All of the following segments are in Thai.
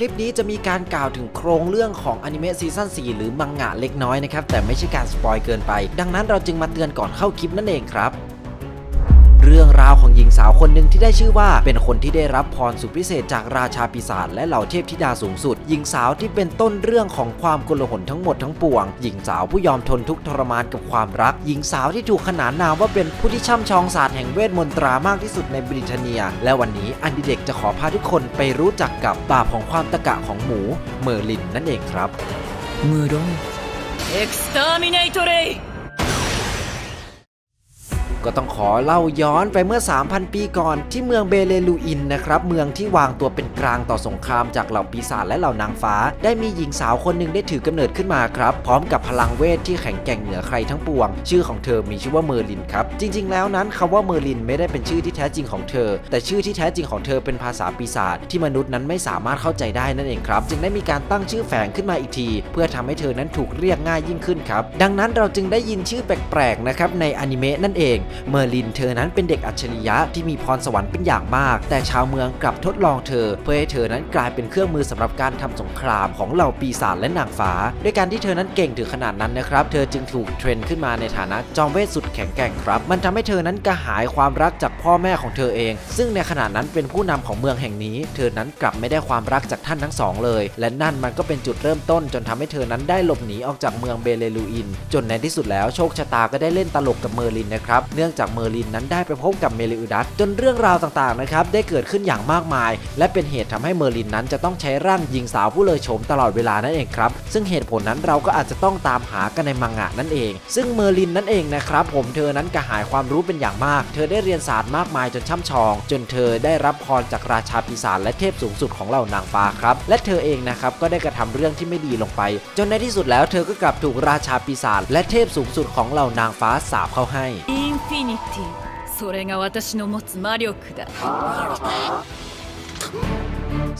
ลิปนี้จะมีการกล่าวถึงโครงเรื่องของอนิเมะซีซั่น4หรือมังงะเล็กน้อยนะครับแต่ไม่ใช่การสปอยเกินไป ดังนั้นเราจึงมาเตือนก่อนเข้าคลิปนั่นเองครับ เรื่องราวของหญิงสาวคนหนึ่งที่ได้ชื่อว่า เป็นคนที่ได้รับพรสุดพิเศษจากราชาปีศาจและเหล่าเทพธิดาสูงสุด หญิงสาวที่เป็นต้นเรื่องของความกลาหลทั้งหมดทั้งปวง หญิงสาวผู้ยอมทนทุกข์ทรมานกับความรัก หญิงสาวที่ถูกขนานนามว่าเป็นผู้ที่ช่ำชองศาสตร์แห่งเวทมนตรามากที่สุดในบริเทเนีย และวันนี้อันดิเด็กจะขอพาทุกคนไปรู้จักกับบาปของความตะกะของหมูเมอร์ลินนั่นเองครับ 無論エクスターミネイトレイ ก็ต้องขอเล่าย้อนไปเมื่อ 3,000 ปีก่อนที่เมืองเบเลลูอินนะครับเมืองที่วางตัวเป็นกลางต่อสงครามจากเหล่าปีศาจและเหล่านางฟ้า ได้มีหญิงสาวคนหนึ่งได้ถือกำเนิดขึ้นมาครับ พร้อมกับพลังเวทที่แข็งแกร่งเหนือใครทั้งปวง ชื่อของเธอมีชื่อว่าเมอร์ลินครับ จริง ๆ แล้วนั้นคำว่าเมอร์ลินไม่ได้เป็นชื่อที่แท้จริงของเธอ แต่ชื่อที่แท้จริงของเธอเป็นภาษาปีศาจที่มนุษย์นั้นไม่สามารถเข้าใจได้นั่นเองครับ จึงได้มีการตั้งชื่อแฝงขึ้นมาอีกที เพื่อทำให้เธอนั้นถูกเรียกง่ายยิ่งขึ้นครับดังนั้นเราจึงได้ยินชื่อแปลกๆนะครับในอนิเมะนั่นเองเมอร์ลินเธอนั้นเป็นเด็กอัจฉริยะที่มีพรสวรรค์เป็นอย่างมาก แต่ชาวเมืองกลับทดลองเธอ เพื่อให้เธอนั้นกลายเป็นเครื่องมือสำหรับการทำสงครามของเหล่าปีศาจและนางฟ้า ด้วยการที่เธอนั้นเก่งถึงขนาดนั้นนะครับ เธอจึงถูกเทรนขึ้นมาในฐานะจอมเวทสุดแข็งแกร่งครับ มันทำให้เธอนั้นกระหายความรักจากพ่อแม่ของเธอเอง ซึ่งในขณะนั้นเป็นผู้นำของเมืองแห่งนี้ เธอนั้นกลับไม่ได้ความรักจากท่านทั้งสองเลย และนั่นมันก็เป็นจุดเริ่มต้น จนทำให้เธอนั้นได้หลบหนีออกจากเมืองเบเลลูอิน จนในที่สุดแล้วโชคชะตาก็ได้เล่นตลกกับเมอร์ลินนะครับเนื่องจากเมอร์ลินนั้นได้ไปพบกับเมลิอุดัสจนเรื่องราวต่างๆนะครับได้เกิดขึ้นอย่างมากมาย และเป็นเหตุทำให้เมอร์ลินนั้นจะต้องใช้ร่างหญิงสาวผู้เลยโฉมตลอดเวลานั่นเองครับซึ่งเหตุผลนั้นเราก็อาจจะต้องตามหากันในมังงะนั่นเอง ซึ่งเมอร์ลินนั่นเองนะครับผมเธอนั้นกระหายความรู้เป็นอย่างมาก เธอได้เรียนศาสตร์มากมายจนช่ำชอง จนเธอได้รับพรจากราชาปีศาจและเทพสูงสุดของเหล่านางฟ้าครับ และเธอเองนะครับก็ได้กระทำเรื่องที่ไม่ดีลงไป จนในที่สุดแล้วเธอก็กลับถูกราชาปีศาจและเทพสูงสุดของเหล่านางฟ้าสาปเข้าให้ ンフィニティそれが私の持つ魔力だ。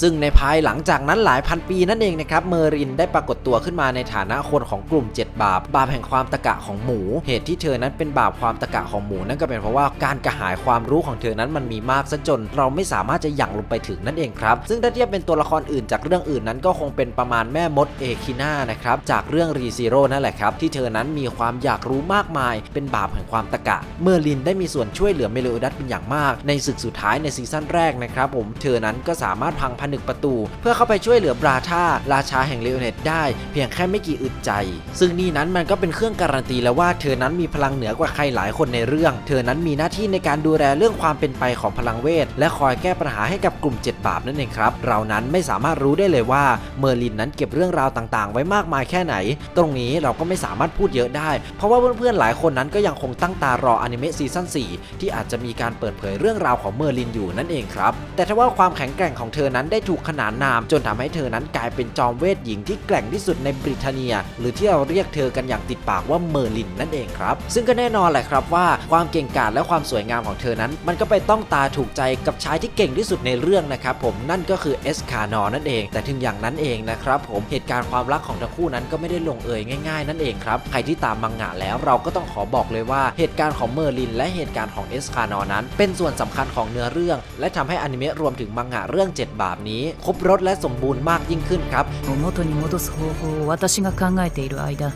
ซึ่งในภายหลังจากนั้นหลายพันปีนั่นเองนะครับเมอรินได้ปรากฏตัวขึ้นมาในฐานะคนของกลุ่ม 7 บาป บาปแห่งความตะกะของหมู เหตุที่เธอนั้นเป็นบาปความตะกะของหมูนั่นก็เป็นเพราะว่าการกระหายความรู้ของเธอนั้นมันมีมากซะจน เราไม่สามารถจะหยั่งลงไปถึงนั่นเองครับซึ่งถ้าเทียบเป็นตัวละครอื่นจากเรื่องอื่นนั้นก็คงเป็นประมาณแม่มดเอคิน่านะครับจากเรื่องรีซีโร่นั่นแหละครับที่เธอนั้นมีความอยากรู้มากมาย เป็นบาปแห่งความตะกะ เมอร์ลินได้มีส่วนช่วยเหลือเมโลดัสเป็นอย่างมาก ในศึกสุดท้ายในซีซั่นแรกนะครับผมเธอนั้นก็สามารถพังผนึกประตู เพื่อเข้าไปช่วยเหลือบราธาราชาแห่งเลโอเนตได้ เพียงแค่ไม่กี่อึดใจ ซึ่งนี่นั้นมันก็เป็นเครื่องการันตีแล้วว่าเธอนั้นมีพลังเหนือกว่าใครหลายคนในเรื่อง เธอนั้นมีหน้าที่ในการดูแลเรื่องความเป็นไปของพลังเวท และคอยแก้ปัญหาให้กับกลุ่ม 7 บาปนั่นเองครับ เรานั้นไม่สามารถรู้ได้เลยว่าเมอร์ลินนั้นเก็บเรื่องราวต่างๆ ไว้มากมายแค่ไหน ตรงนี้เราก็ไม่สามารถพูดเยอะได้ เพราะว่าเพื่อนๆหลายคนนั้นก็ยังคงตั้งตารออนิเมะซีซั่น4ที่อาจจะมีการเปิดเผยเรื่องราวของเมอร์ลินอยู่นั่นเองครับ แต่ถ้าว่าความแข็งแกร่งของเธอนั้นได้ถูกขนานนาม จนทำให้เธอนั้นกลายเป็นจอมเวทหญิงที่แกร่งที่สุดในบริเทเนีย หรือที่เราเรียกเธอกันอย่างติดปากว่าเมอร์ลินนั่นเองครับ ซึ่งก็แน่นอนแหละครับว่าความเก่งกาจและความสวยงามของเธอนั้น มันก็ไปต้องตาถูกใจกับชายที่เก่งที่สุดในเรื่องนะครับผมนั่นก็คือเอสคานอนั่นเอง แต่ถึงอย่างนั้นเองนะครับผมเหตุการณ์ความรักของทั้งคู่นั้นก็ไม่ได้ลงเอยง่าย ๆ นั่นเองครับใครที่ตามมังงะแล้วเราก็ต้องขอบอกเลยว่าเหตุการณ์ของเมอร์ลิน และเหตุการณ์ของเอสคานอนั้น เป็นส่วนสำคัญของเนื้อเรื่อง และทำให้อนิเมะรวมถึงมังงะเรื่อง 7 บาปนี้ ครบรถและสมบูรณ์มากยิ่งขึ้นครับ 元に戻す方法を私が考えている間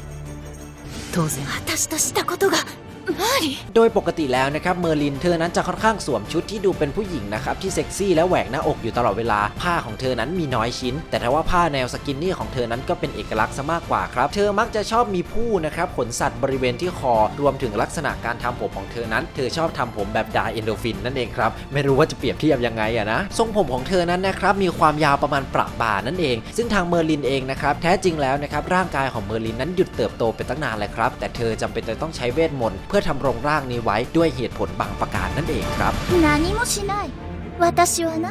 当然私としたことがマーリー โดยปกติแล้วนะครับเมอร์ลินเธอนั้นจะค่อนข้างสวมชุดที่ดูเป็นผู้หญิงนะครับที่เซ็กซี่และแหวกหน้าอกอยู่ตลอดเวลา ผ้าของเธอนั้นมีน้อยชิ้น แต่ถ้าว่าผ้าแนวสกินนี่ของเธอนั้นก็เป็นเอกลักษณ์ซะมากกว่าครับ เธอมักจะชอบมีผู้นะครับขนสัตว์บริเวณที่คอ รวมถึงลักษณะการทำผมของเธอนั้น เธอชอบทำผมแบบไดเอนโดฟินนั่นเองครับไม่รู้ว่าจะเปรียบเทียบยังไงอะนะทรงผมของเธอนั้นนะครับมีความยาวประมาณประบ่านั่นเอง ซึ่งทางเมอร์ลินเองนะครับแท้จริงแล้วนะครับร่างกายของเมอร์ลินนั้นหยุดเติบโตไปตั้งนานแล้วครับแต่เธอจำเป็นจะต้องใช้เวทมนต์เพื่อทำรงร่างนี้ไว้ด้วยเหตุผลบางประการนั่นเองครับ 何もしない私はな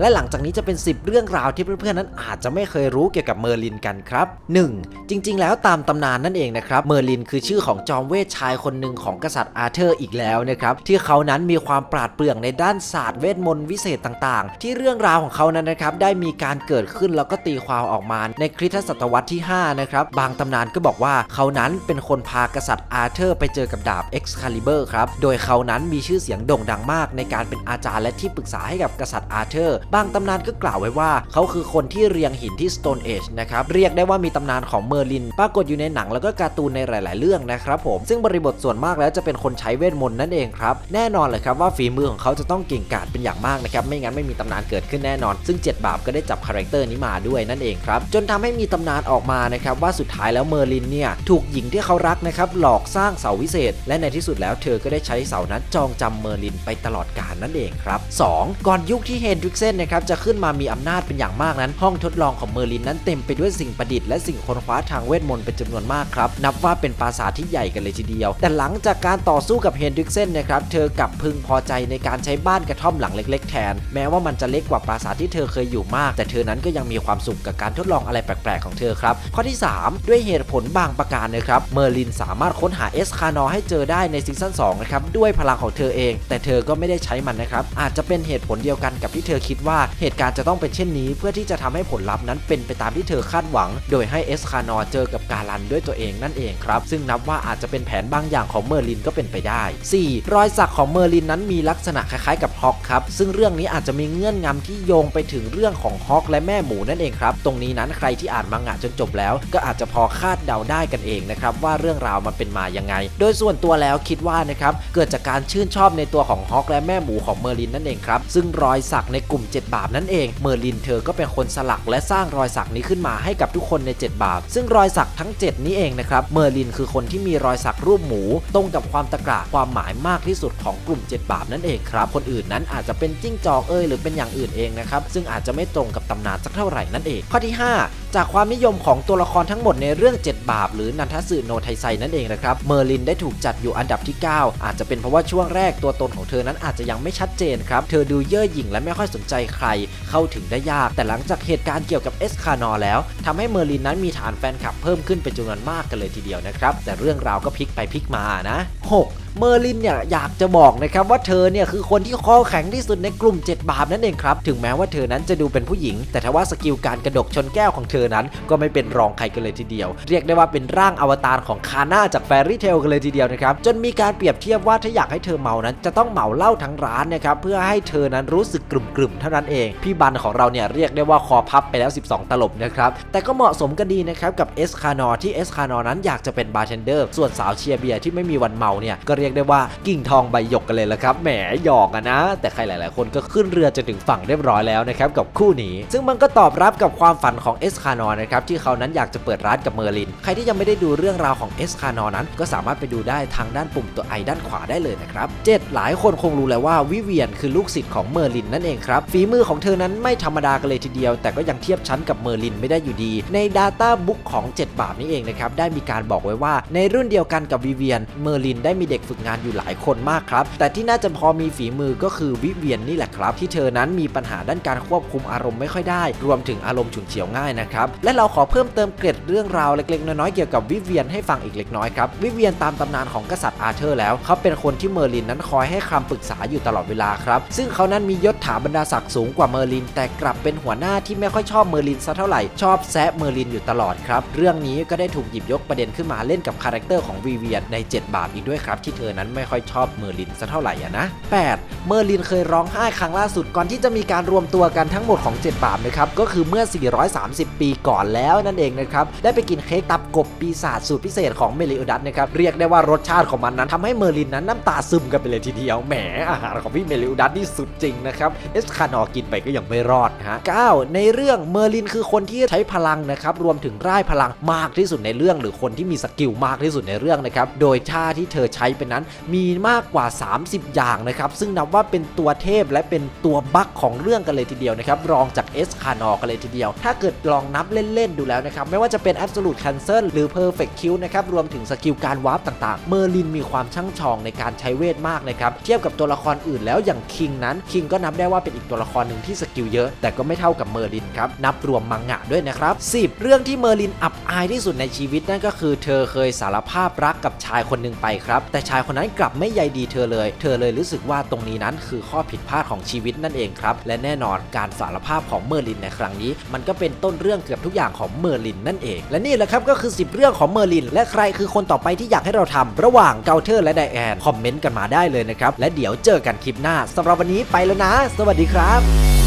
และหลังจากนี้จะเป็น 10 เรื่องราวที่เพื่อนๆนั้นอาจจะไม่เคยรู้เกี่ยวกับเมอร์ลินกันครับ 1. จริง ๆ แล้วตามตำนานนั่นเองนะครับเมอร์ลินคือชื่อของจอมเวทชายคนหนึ่งของกษัตริย์อาร์เธอร์อีกแล้วนะครับที่เขานั้นมีความปราดเปรื่องในด้านศาสตร์เวทมนต์วิเศษต่างๆ ที่เรื่องราวของเขานั้นนะครับได้มีการเกิดขึ้นแล้วก็ตีความออกมาในคริสตศตวรรษที่5นะครับบางตำนานก็บอกว่าเขานั้นเป็นคนพากษัตริย์อาร์เธอร์ไปเจอกับดาบ Excalibur ครับโดยเขานั้นมีชื่อเสียงโด่งดังมากในการเป็นอาจารย์และที่ปรึกษาให้กับกษัตริย์อาเธอร์บางตำนานก็กล่าวไว้ว่า เขาคือคนที่เรียงหินที่ Stone Age นะครับ เรียกได้ว่ามีตำนานของเมอร์ลิน ปรากฏอยู่ในหนังแล้วก็การ์ตูนในหลาย ๆ เรื่องนะครับผม ซึ่งบริบทส่วนมากแล้วจะเป็นคนใช้เวทมนต์นั่นเองครับ แน่นอนเลยครับว่าฝีมือของเขาจะต้องเก่งกาจเป็นอย่างมากนะครับ ไม่งั้นไม่มีตำนานเกิดขึ้นแน่นอน ซึ่ง 7 บาปก็ได้จับคาแรคเตอร์นี้มาด้วยนั่นเองครับ จนทำให้มีตำนานออกมานะครับว่าสุดท้ายแล้วเมอร์ลินเนี่ยถูกหญิงที่เขารักนะครับหลอกสร้างเสาวิเศษ และในที่สุดแล้วเธอก็ได้ใช้เสานั้นจองจำเมอร์ลินไปตลอดกาลนั่นเองครับ 2. ก่อนยุคที่เฮนดริกเซนนะครับจะขึ้นมามีอำนาจเป็นอย่างมากนั้น ห้องทดลองของเมอร์ลินนั้นเต็มไปด้วยสิ่งประดิษฐ์และสิ่งค้นคว้าทางเวทมนต์เป็นจำนวนมากครับนับว่าเป็นปราสาทที่ใหญ่กันเลยทีเดียว แต่หลังจากการต่อสู้กับเฮนดริกเซนนะครับเธอกลับพึงพอใจในการใช้บ้านกระท่อมหลังเล็ก ๆ แทน แม้ว่ามันจะเล็กกว่าปราสาทที่เธอเคยอยู่มาก แต่เธอนั้นก็ยังมีความสุขกับการทดลองอะไรแปลกๆของเธอครับข้อที่ 3 ด้วยเหตุผลบางประการนะครับเมอร์ลินสามารถค้นหาเอสคานอให้เจอได้ในซีซั่น2นะครับด้วยพลังของเธอเอง แต่เธอก็ไม่ได้ใช้มันนะครับอาจจะเป็นเหตุผลเดียวกันกับที่เธอคิดว่าเหตุการณ์จะต้องเป็นเช่นนี้เพื่อที่จะทำให้ผลลัพธ์นั้นเป็นไปตามที่เธอคาดหวัง โดยให้เอสคานอเจอกับกาลันด้วยตัวเองนั่นเองครับ ซึ่งนับว่าอาจจะเป็นแผนบางอย่างของเมอร์ลินก็เป็นไปได้ 4. รอยสักของเมอร์ลินนั้นมีลักษณะคล้ายๆกับฮอกครับ ซึ่งเรื่องนี้อาจจะมีเงื่อนงำที่โยงไปถึงเรื่องของฮอกและแม่หมูนั่นเองครับ ตรงนี้นั้นใครที่อ่านมังงะจนจบแล้ว ก็อาจจะพอคาดเดาได้กันเองนะครับว่าเรื่องราวมันเป็นมายังไง โดยส่วนตัวแล้วคิดว่านะครับเกิดจากการชื่นชอบในตัวของฮอกและแม่หมูของเมอร์ลินนั่นเองครับซึ่งรอยสักในกลุ่ม7 บาปนั่นเองเมอร์ลินเธอก็เป็นคนสลักและสร้างรอยสักนี้ขึ้นมาให้กับทุกคนใน 7 บาป ซึ่งรอยสักทั้ง 7 นี้เองนะครับเมอร์ลินคือคนที่มีรอยสักรูปหมู ตรงกับความตะกระความหมายมากที่สุดของกลุ่ม 7 บาปนั่นเองครับคนอื่นนั้นอาจจะเป็นจิ้งจอกเอ้ยหรือเป็นอย่างอื่นเองนะครับซึ่งอาจจะไม่ตรงกับตำนานสักเท่าไหร่นั่นเอง ข้อที่ 5จากความนิยมของตัวละครทั้งหมดในเรื่อง 7 บาป หรือนันทสึโนไทไซนั่นเองนะครับ เมอร์ลินได้ถูกจัดอยู่อันดับที่ 9 อาจจะเป็นเพราะว่าช่วงแรกตัวตนของเธอนั้นอาจจะยังไม่ชัดเจนครับ เธอดูเย่อหยิ่งและไม่ค่อยสนใจใคร เข้าถึงได้ยาก แต่หลังจากเหตุการณ์เกี่ยวกับเอสคานอแล้วทำให้เมอร์ลินนั้นมีฐานแฟนคลับเพิ่มขึ้นเป็นจำนวนมากกันเลยทีเดียวนะครับ แต่เรื่องราวก็พลิกไปพลิกมานะ 6. เมอร์ลินเนี่ยอยากจะบอกนะครับว่าเธอเนี่ยคือคนที่คอแข็งที่สุดในกลุ่ม 7 บาปนั่นเองครับ ถึงแม้ว่าเธอนั้นจะดูเป็นผู้หญิง แต่ทว่าสกิลการกระดกชนแก้วของเธอนั้น ก็ไม่เป็นรองใครกันเลยทีเดียว เรียกได้ว่าเป็นร่างอวตารของคาน่าจากแฟรี่เทลกันเลยทีเดียวนะครับ จนมีการเปรียบเทียบว่าถ้าอยากให้เธอเมานั้น จะต้องเมาเหล้าทั้งร้านนะครับเพื่อให้เธอนั้นรู้สึกกลุ่มๆเท่านั้นเอง พี่บันของเราเนี่ยเรียกได้ว่าคอพับไปแล้ว 12 ตลบนะครับแต่ก็เหมาะสมกันดีนะครับกับเอสคานอที่เอสคานอนั้นอยากจะเป็นบาร์เทนเดอร์ส่วนสาวเชียร์เบียร์ที่ไม่มีวันเมาเนี่ยก็เรียกได้ว่ากิ่งทองใบหยกกันเลยละครับแหมหยอกอะนะ แต่ใครหลาย ๆ คนก็ขึ้นเรือจนถึงฝั่งเรียบร้อยแล้วนะครับกับคู่นี้ ซึ่งมันก็ตอบรับกับความฝันของเอสคานอนะครับที่เขานั้นอยากจะเปิดร้านกับเมอร์ลิน ใครที่ยังไม่ได้ดูเรื่องราวของเอสคานอนั้น ก็สามารถไปดูได้ทางด้านปุ่มตัวไอด้านขวาได้เลยนะครับเจ็ดหลายคนคงรู้แล้วว่าวิเวียนคือลูกศิษย์ของเมอร์ลินนั่นเองครับฝีมือของเธอนั้นไม่ธรรมดากันเลยทีเดียว แต่ก็ยังเทียบชั้นกับเมอร์ลินไม่ได้อยู่ดี ใน Data Book ของ 7 บาปนี้เองนะครับได้มีการบอกไว้ว่าในรุ่นเดียวกันกับวิเวียนเมอร์ลินได้มีเด็กฝึกงานอยู่หลายคนมากครับ แต่ที่น่าจะพอมีฝีมือก็คือวิเวียนนี่แหละครับ ที่เธอนั้นมีปัญหาด้านการควบคุมอารมณ์ไม่ค่อยได้ รวมถึงอารมณ์ฉุนเฉียวง่ายนะครับ และเราขอเพิ่มเติมเกร็ดเรื่องราวเล็กๆ น้อยๆเกี่ยวกับวิเวียนให้ฟังอีกเล็กน้อยครับ วิเวียนตามตำนานของกษัตริย์อาเธอร์แล้ว เขาเป็นคนที่เมอร์ลินนั้นคอยให้คำปรึกษาอยู่ตลอดเวลาครับ ซึ่งเขานั้นมียศถาบรรดาศักดิ์สูงกว่าเมอร์ลิน แต่กลับเป็นหัวหน้าที่ไม่ค่อยชอบเมอร์ลินสักเท่าไหร่ชอบแซะเมอร์ลินอยู่ตลอดครับเรื่องนี้ก็ได้ถูกหยิบยกประเด็นขึ้นมาเล่นกับคาแรคเตอร์ของวิเวียนใน 7 บาปอีกด้วยครับที่เธอนั้นไม่ค่อยชอบเมอร์ลินสักเท่าไหร่อะนะ 8. เมอร์ลินเคยร้องไห้ครั้งล่าสุดก่อนที่จะมีการรวมตัวกันทั้งหมดของ 7 บาปนะครับก็คือเมื่อ 430 ปีก่อนแล้วนั่นเองนะครับได้ไปกินเค้กตับกบปีศาจสูตรพิเศษของเมลิโอดัสนะครับเรียกได้ว่ารสชาติของมันนั้นทำให้เมอร์ลินนั้นน้ำตาซึมกันไปเลยทีเดียวแหมอาหารของพี่เมลิโอดัสนี่สุดจริงนะครับเอสคานอกินไปก็ยังไม่รอดนะฮะ 9. ในเรื่องเมอร์ลินคือคนที่ใช้พลังนะครับรวมถึงร่ายพลังมากที่สุดในเรื่อง หรือคนที่มีสกิลมากที่สุดในเรื่องนะครับโดยท่าที่เธอใช้เป็นนั้น มีมากกว่า 30 อย่างนะครับซึ่งนับว่าเป็นตัวเทพและเป็นตัวบั๊กของเรื่องกันเลยทีเดียวนะครับรองจากเอสคานอกันเลยทีเดียว ถ้าเกิดลองนับเล่นๆดูแล้วนะครับไม่ว่าจะเป็น Absolute Cancel หรือ Perfect Kill นะครับรวมถึงสกิลการวาร์ปต่างๆ เมอร์ลินมีความช่างชองในการใช้เวทมากนะครับเทียบกับตัวละครอื่นแล้วอย่างคิงนั้นคิงก็นับได้ว่าเป็นอีกตัวละครหนึ่งที่สกิลเยอะ แต่ก็ไม่เท่ากับเมอร์ลินครับนับรวมมังงะด้วยนะครับ 10 เรื่องที่เมอร์ลินอับอายที่สุดในชีวิตนั่นก็คือ เธอเคยสารภาพรักกับชายคนหนึ่งไปครับแต่ชายคนนั้นกลับไม่ใยดีเธอเลย เธอเลยรู้สึกว่าตรงนี้นั้นคือข้อผิดพลาดของชีวิตนั่นเองครับ และแน่นอนการสารภาพของเมอร์ลินในครั้งนี้ มันก็เป็นต้นเรื่องเกือบทุกอย่างของเมอร์ลินนั่นเอง และนี่แหละครับก็คือ 10 เรื่องของเมอร์ลิน และใครคือคนต่อไปที่อยากให้เราทำระหว่างเกาเทอร์และไดแอนคอมเมนต์กันมาได้เลยนะครับและเดี๋ยวเจอกันคลิปหน้าสำหรับวันนี้ไปแล้วนะ สวัสดีครับ